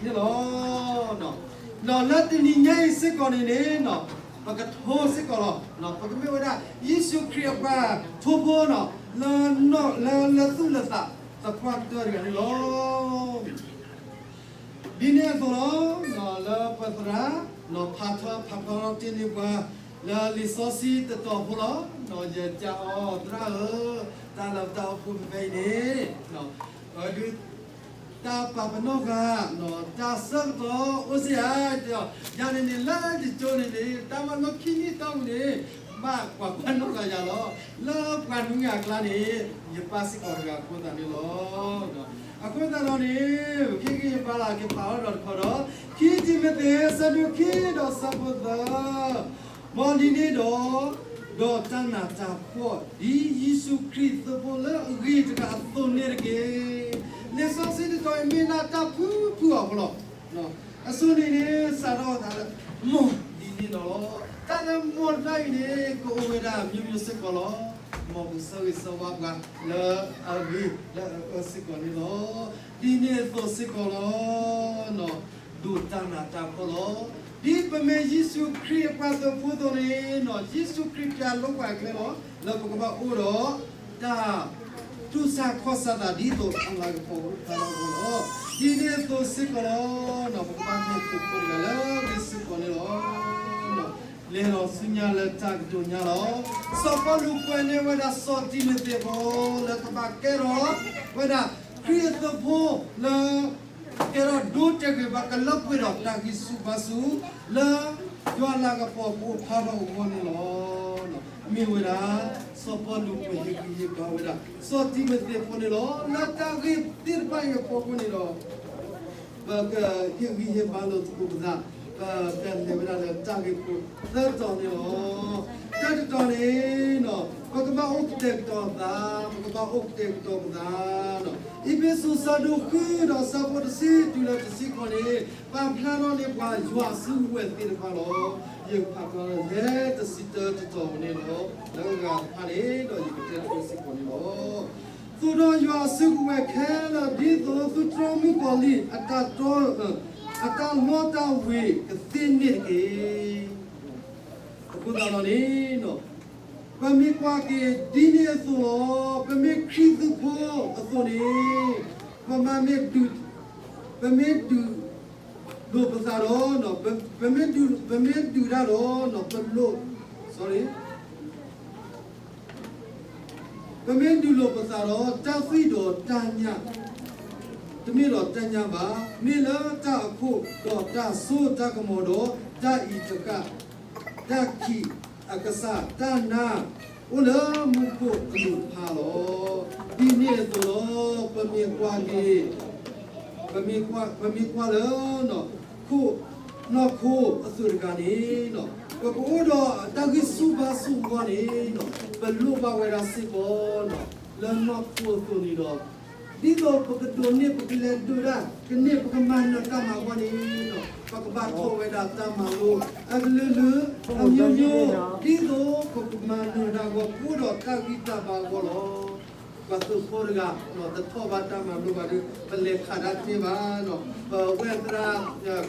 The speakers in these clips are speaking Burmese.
ဒီလောနော်နော်လက်တနီညိုင်းစစ်ကောနေနေနော်ပကထိုးစစ်ကောနော်ပကမေဝဒယေရှုခရစ်ပါထိုးဖို့နော်လာနော်လာလာသူလာတာတပွားတော်ရနေလောဒီနေ့တော့နော်လာပဒရာနော်ဖာထွားဖာကောတင်းနေပါလာလီဆိုစီတတော်ဘူးလောနော်ရကြအောတရာတာလာတော့ဖူပဲနေနော်အဲဒီ ta pa pa no ga no ta sa to o se a to ya ne ne la di cho ne ne ta ma no ki ni tong ne ma kwa kwa no ga ya lo la kwa nu ya kla ne ye pa si ko ga ko ta ne lo no a ko ta lo ne ki ki pa la ki pa ro ko ro ki ji me te sa du ki do sa bu da mo ni ni do တော့တဏ္ဍာတာဖို့ဒီယေရှုခရစ်တော်ဘောလေဂိတကအသွနေရကေ လေဆောစစ်တော်မင်းနာတာဖူးဖူးအောင်လို့နော်အစွန်းနေနေစားတော့တာမောဒီနေတော့တန်မောတိုင်းနေကိုဝေဒမြို့မြို့စကောလို့မောဘူးဆောစဝါကလာအဂီလာအစကောနေလို့ဒီနေတော့စကောလို့နော်ဒူတဏ္ဍာတာဖို့လို့ဒီပမေယေရှုခရစ်ပတ်တော်ဖူးတော်နေနော်ယေရှုခရစ်ပြလောက်ပါကလေးနော်လောကကဘာအိုတော့တာ သူစာခေါ်စာတာဒီတော့အင်္ဂါကိုတာလို့ဒီနေ့တော့စစ်ကောနော်ပပန်းနေသူပေါ်ကလေးဒီစစ်ကောနော်နော်လေတော့စညာလက်တကတို့ညာတော့စောပလူကွနေဝဒစောတိမတေဘောလက်တပါကဲတော့ဝဒ ခရစ်တော်ဘောလာ kero do te ke ba ka lap we ro ta ki su ba su la yo la ga po po pha ba u ko ni lo no mi we ra so po lu ko ye ki ye ba we ra so ti me te po ni lo la ta ki tir ba ye po ko ni lo ba ka ye ki ye ba lo tu ko ba ka ka le we ra la ta ki ko ta to ni lo ta to ni no ဘကမအုတ်တက်တော့တာဘကမအုတ်တက်တော့တာနော်ဣဘေဆုစာဒုခုတော့စပေါ်စီတူလာတစီကိုလေပန်ပလာနော်လေပွားယွာစုဝဲတိပါလို့ယေဖတ်တော့လေတစီတတော်နေလို့လောကဖာလေတော့ယေတဲ့တစီကိုနေ လို့သူတို့ယွာစုဝဲခဲလာဒီတော့သူထရမီကိုလီအတတော်အတမောတာဝေကသိနေကေအခုတော့နေနော်ပမေကွာကေဒီနေဆိုပမေခရီးသူဖို့အစိုးနေပမမေဒူပမေဒူဒိုပစာရောနော်ပမေဒူပမေဒူရာရောနော်ပလို့ sorry ပမေဒူလိုပစာရောတာဖီတော်တညာတမီတော်တညာပါမေလာတာအခုတော့တာဆိုတကမောတော့တာဤတက တာခီအကဆာတနာဦးလမှုကိုအလူဖာလောဒီနေ့ဆိုတော့ပမေကွာကြီးပမေကွာပမေကွာလောနော်ခုနော်ခုအစုရကနေနော်ပပိုးတော့တကိစုပါစုကွာနေနော်ဘလူပါဝဲရာစစ်ပေါ်နော်လမ်းနော်ခုခုနေတော့ ဒီတော့ပကတိုနေပကလေဒူရာကနေပကမန်နော်ကမှာကွာနေနော်ပကဘာထိုဝဲတာတမလို့အကလူလူအမျိုးမျိုးဒီတော့ပကမန်နော်ဒါကိုပူတော့တကိတပါကောလောပတ်သူပေါ်ကနော်တထောဘာတမလို့ပါဒီပလေခါရတိပါနော်ဝဲတရာ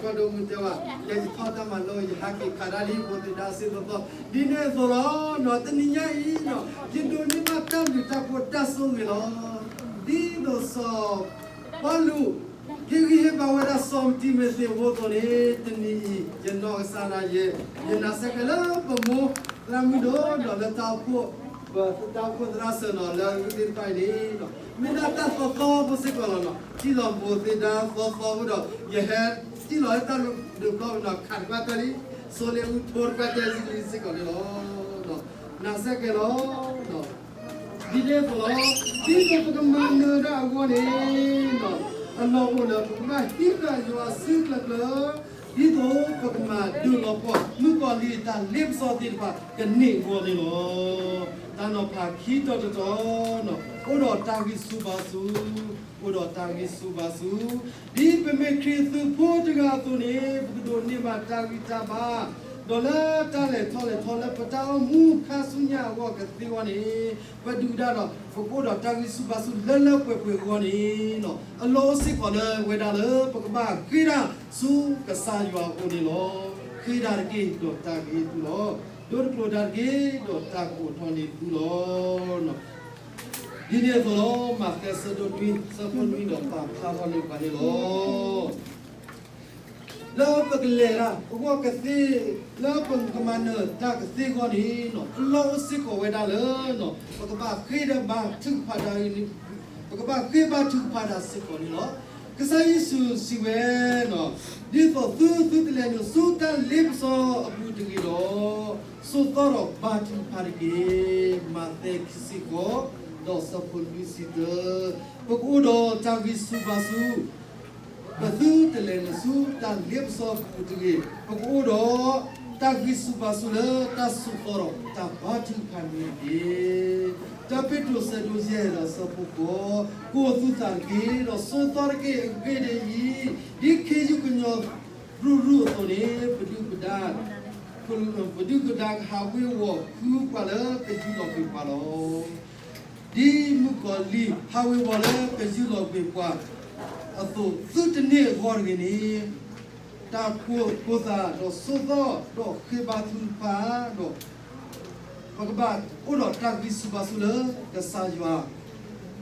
ကောဒုံမတဝယေထောတမလို့ယဟာကိခါရလီကိုတဒါစီတော့ဒီနေ့ဆိုတော့နော်တနိညာဤနော်ဒီဒိုနိမတမ်ဒီတပေါ်တဆုံရလောဒီတော့ဆောဘာလူဒီကြီးဘာဝရဆောင်တီမစေဝတ်တော်လေ တနီယနောဆာနာယေယနာစကလာပမောရမီဒိုတော့လက်တော့ဖို့ဘာတောက်ခွန်ရဆနော်လာဒီပိုင်နေနော်မင်းတာတော့တော့ဘစကလောနော်ဒီလောဘိုသေတာသောသောတော့ယဟဲဒီလောတာလို့ဒီကောနော်ခတ်ပါတလီဆိုလေဦးထော်ပတ်တဲ့စီစကလောနော်နာစကလောနော် ဒီလေဘောဒီတော့ကမန်နရာဝနေနော်အလောဟိုလမဟိကယောစိကလဒီတော့ပကမာဒူလောပေါ်လူပေါ်လီတာလစ်စောတိပါကနေဘောနေလောတန်တော့ဖာခီတော်တော်နော်ဥတော်တာဂီစုပါစုဥတော်တာဂီစုပါစုဒီပမေခရစ်သူဖို့တကားသူနေဘုဒ္ဓနေမှာတာဂီတာပါ ဒေါ်လာတလေထော်လေထော်လေပတောင်းမူခါဆုညာဝကတိဝနီဘဒူဒါတော့ဖကိုတော့တာဂီစုပါစုလလပွေပွေကောနီနော်အလောစစ်ကောလေဝေဒါလေပကဘာခိရာစုကဆာယွာကိုနီလောခိရာကေတော့တာဂီတူလောဒိုကလိုဒါဂီတော့တာကိုထော်နီတူလောနော်ဒီနေ့တော့မကဆဒိုတွင်စပွန်ဝင်းတော့ပါခါကောလေးပါလေလော lo paglera ko ka si lo pun kamana ta ka si ko ni no lo si ko we da le no ko ka ba khi da ba thu pha da ni ko ka ba khi ba thu pha da si ko ni lo ka sa yesu si we no di to tu tu de le no su ta lip so abu de gi lo su to ro ba thu pha de gi ma te si ko do sa pun vi si de ko ko do ta vi su ba su ဘသူတလဲနစုတန်လျပ်စောပူတကြီးပကူတော့တဂိစုပါစုလတဆုတော်တဘာတိခံနေဒီတပိတုစဒုဇေရစပုကိုကိုသူတန်ကြီးတော့စောတော်ကေဂေဒီဒီခေယုကညောရူရူတော်နေပဒုပဒါကုလပဒုကဒါဟာဝေဝခုပါလကေဂျူတော်ပြပါလောဒီမူကလီဟာဝေဝလကေဂျူတော်ပြပါ အတူသူတနေ့ခေါ်ရနေတာကိုကိုသာတော့စောတော့တော့ခေဘာသူပါတော့ပကဘာဦးတော့တာဂိစုပါစုလကဆာယွာ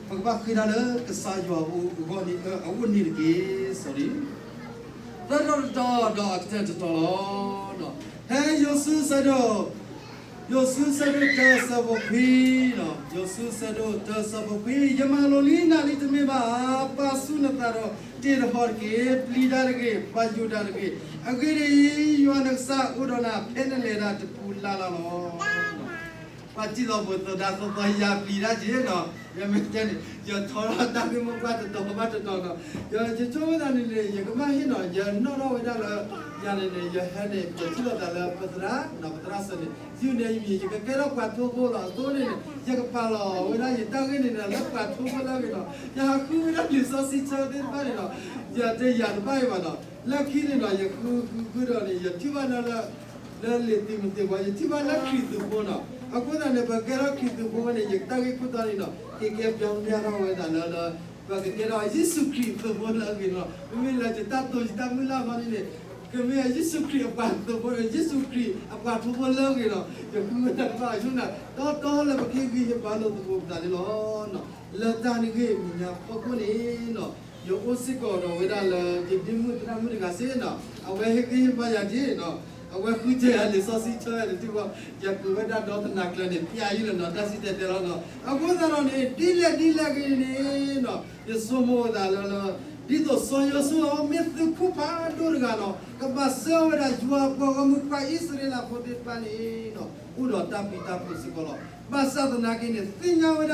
ပကဘာခိဒါလကဆာယွာဦးဂောနီအဝနီကေ sorry တော့တော့တော့တော့အတက်တော်တော့ဟဲယောဆူဆတော့ yo su sa do ta sa bo phi no yo su sa do ta sa bo phi yama lo li na li te me ba pa su na ta ro te ro hor ke pli da ke pa ju da ke a ge ri yo na sa u do na phe na le da te pu la la lo pa chi do bo to da so to ya pli da je no ya me te ni yo tho ra ta ke mo pa to to ma to to no yo je cho da ni le ye ka ma hin no ya no no we da la ya ne ne ya ha ne pe chi lo da la pa tra na pa tra sa ne si ne yi ye ka ke ro kwa to bo la to ne ye ka pa lo we da ye ta ke ne na la kwa to bo la ke no ya ku we da li so si cho de ba ne no ya de ya ba ba no la ki ne no ye ku ku ku ro ne ye ti ba na la la le ti mu te wa ye ti ba la ki tu bo no အခုတည်းနဲ့ဘကရခိတူဘောနဲ့ယက်တကိကုတရီနော်ကေကေ ပြောင်းပြရဝဲတာလာလာဘကကေရယေရှုခရစ်ဘောလာကေနော်မင်းလာချတာတိုချတာမလာမနေကမေယေရှုခရစ်အပတ်တော့ဘောယေရှုခရစ်အပတ်ဘောလာကေနော်ယခုမတပါရှုနာတော့တော့လည်းဘကေကြီးဘာလို့တော့ဘောတာလေနော်လာတာနေကေမြညာပကုနေနော်ယောအိုစစ်ကောတော့ဝေဒလာ ဒီဒီမှုတရမှုကစေနော်အဝဲဟေကြီးပါရကြီးနော်အဝဲခုကျဲလေစောစီချဲလေဒီကရကူဝဒတော့တနာကလည်းပြာယူလို့တော့တစီတဲ့တော့နော်အခုတော့နေဒီလက်ဒီလက်ကြီးနေနော်ဒီစမောဒါလောဒီတော့ဆောရဆောမစ်ခုပါဒုရကနော်ကပဆောရဂျွာပေါ်ကမှုပါဣစရေလဖို့တဲ့ပါနေနော်ဥတော်တပိတပိစကောလောဘာသာဒနာကိနေသင်ညာဝဒ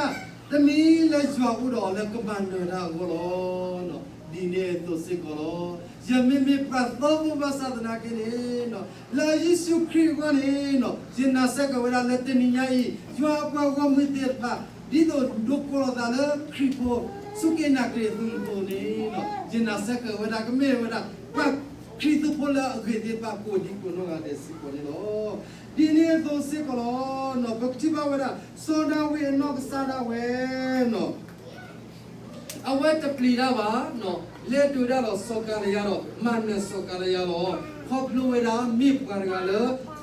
တမီလက်ဂျွာဥတော်လည်းကပန်ဒရာကိုလောနော်ဒီနေ့တော့စကောလော Yameme prathobu basadana kene no la Yesu Christ wane no jinna saka wala leteni nyai jwa pa wa mite pa dido dokolo dala kripo suke na kre du to ne no jinna saka wala kame wala pa kristo pola agede pa ko di ko no ga de si ko ne no di ne do se ko no bakti ba wala soda we no sada we no အဝတ် တပလီတော့ပါနော်လေတူတော့စောကရရတော့မန်နစောကရရတော့ခေါပလိုဝဒါမိပကရကလေ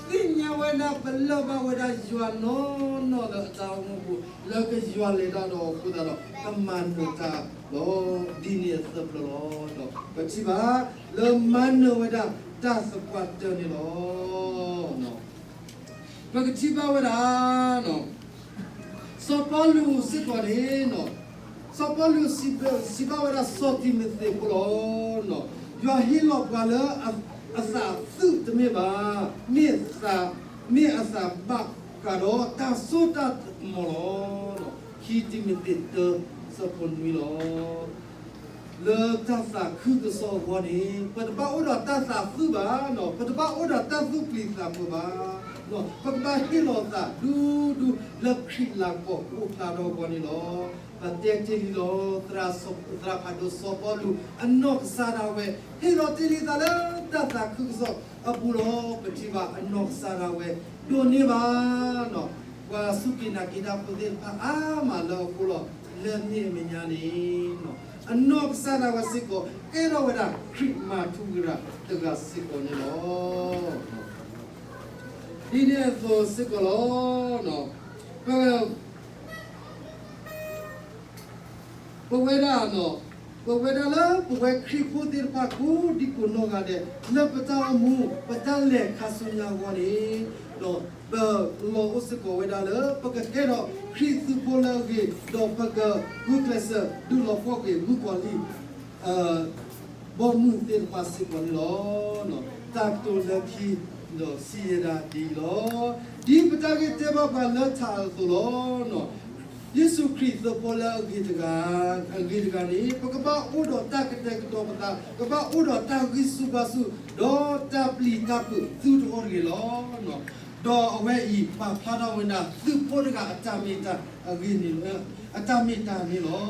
သင်ညာဝဒါပလောဘဝဒါယွာနောနောတော့တောင်းမှုလောကယွာလေတော့ခုတော့ကမန်နတာလောဒီနီသပလောတော့ပချိပါလမန်နဝဒါတသပတ်တနေလောနော်ပကချိပါဝဒါနော်စောပလူစစ်တော်လေနော် sapalo siba siba wala soti mete kulo no yo hilo pala asa su tme ba mi sa mi asa ba karo ta sota molo no ki ti mete to sapon mi lo le ta sa khu ko so wa ni pa ba o da ta sa su ba no pa ba o da ta su pli sa mo ba no pa ba hilo sa du du le khi la ko ko ta do ko ni lo တဲ့တီလီလောတရာဆောတရာဖာဒိုဆောပေါ်လူအနော့စာရာဝဲဟေလိုတီလီတလာတတာခုဇောအပူလောပတိပါအနော့ စာရာဝဲဒိုနေပါနော်ဝါစုကိနာကိဒါပဒေအာမလောကူလောလဲနေမညာနေနော်အနော့စာရာဝစစ်ကိုအဲရောဝဒခရစ်မာထူဂရာတကစစ်ကိုနေလောဒီနေ့ဆိုစစ်ကိုလောနော် ပဝေရာနော်ပဝေရာလာပဝေခရီဖိုတေပါကူဒီကိုနောကတဲ့လပတာမူပတလေခါဆုညာဝနီတော့ဘလောဥစကိုဝေဒါလပကကေတော့ခရီစုပိုလာဂေတော့ပ ယေရှုခရစ်တော်ပေါ်လာဂိတကအဂိတကနေပကပဥဒတကတဲ့ကတော့ပတာကပဥဒတဂိစုပါစုဒေါ်တပလီကပ်သူတော်ရီလောနော်ဒေါ်အဝဲဤပါဖာတော်ဝနာသူပေါ်ကအတမီတာအဂိနီလောအတမီတာနီလော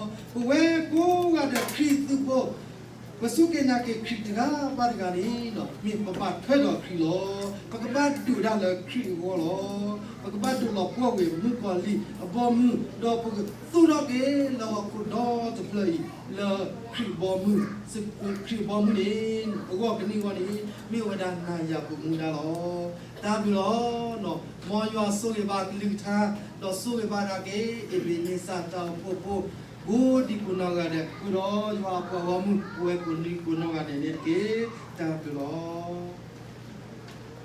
ဝဲကိုကတဲ့ခရစ်သူပေါ် ပစုကေနာကေခရစ်တကပါရကနီနော်မြင်ပပထွက်တော်ခရစ်လောပကပဒူဒါလခရစ်ဝေါ်လောပကပဒူလောပွားဝေမြကောလီအဘောမှုတော့ပကသူတော့ကေလောကုတော့တပလီလောခရစ်ဘောမှုစခရစ်ဘောမှုနေဘောကနီဝနီမြေဝဒနာယပုမူဒါလောတာဘီလောနော်မောယွာဆိုရပါကလိထာတော့ဆိုရပါရကေအဘိနေစာတောဖို့ဖို့ Budi kunaga de kuro yua pa wamu kue kuni kunaga de ne ke ta pilo